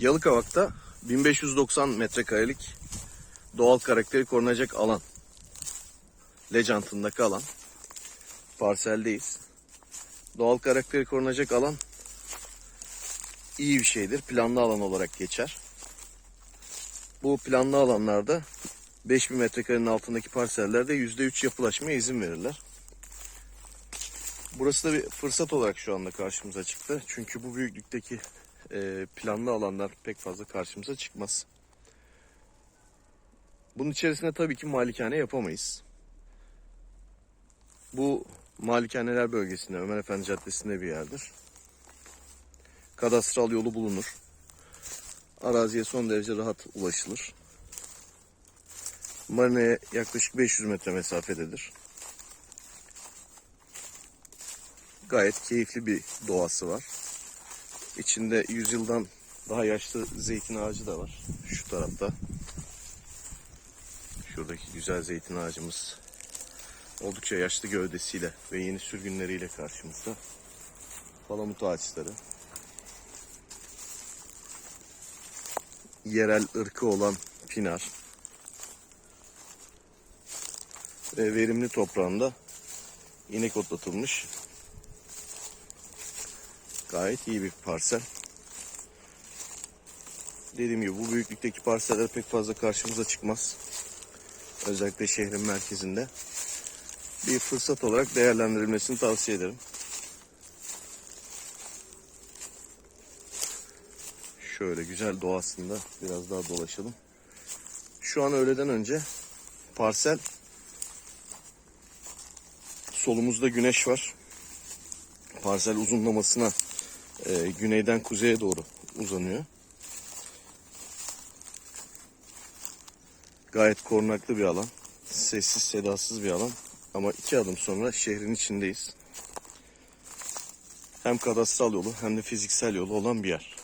Yalıkavak'ta 1590 metrekarelik doğal karakteri korunacak alan. Lejantındaki alan. Parseldeyiz. Doğal karakteri korunacak alan iyi bir şeydir. Planlı alan olarak geçer. Bu planlı alanlarda 5000 metrekarenin altındaki parsellerde %3 yapılaşmaya izin verirler. Burası da bir fırsat olarak şu anda karşımıza çıktı. Çünkü bu büyüklükteki e, planlı alanlar pek fazla karşımıza çıkmaz. Bunun içerisinde tabii ki malikane yapamayız. Bu malikaneler bölgesinde Ömer Efendi Caddesi'nde bir yerdir. Kadastral yolu bulunur. Araziye son derece rahat ulaşılır. Marina'ya yaklaşık 500 metre mesafededir. Gayet keyifli bir doğası var. İçinde yüzyıldan daha yaşlı zeytin ağacı da var. Şu tarafta. Şuradaki güzel zeytin ağacımız oldukça yaşlı gövdesiyle ve yeni sürgünleriyle karşımızda. Palamut ağaçları. Yerel ırkı olan pinar. Ve verimli toprağında inek otlatılmış Gayet iyi bir parsel. Dediğim gibi bu büyüklükteki parseller pek fazla karşımıza çıkmaz. Özellikle şehrin merkezinde. Bir fırsat olarak değerlendirilmesini tavsiye ederim. Şöyle güzel doğasında biraz daha dolaşalım. Şu an öğleden önce parsel solumuzda güneş var. Parsel uzunlamasına e, güneyden kuzeye doğru uzanıyor. Gayet korunaklı bir alan. Sessiz sedasız bir alan. Ama iki adım sonra şehrin içindeyiz. Hem kadastral yolu hem de fiziksel yolu olan bir yer.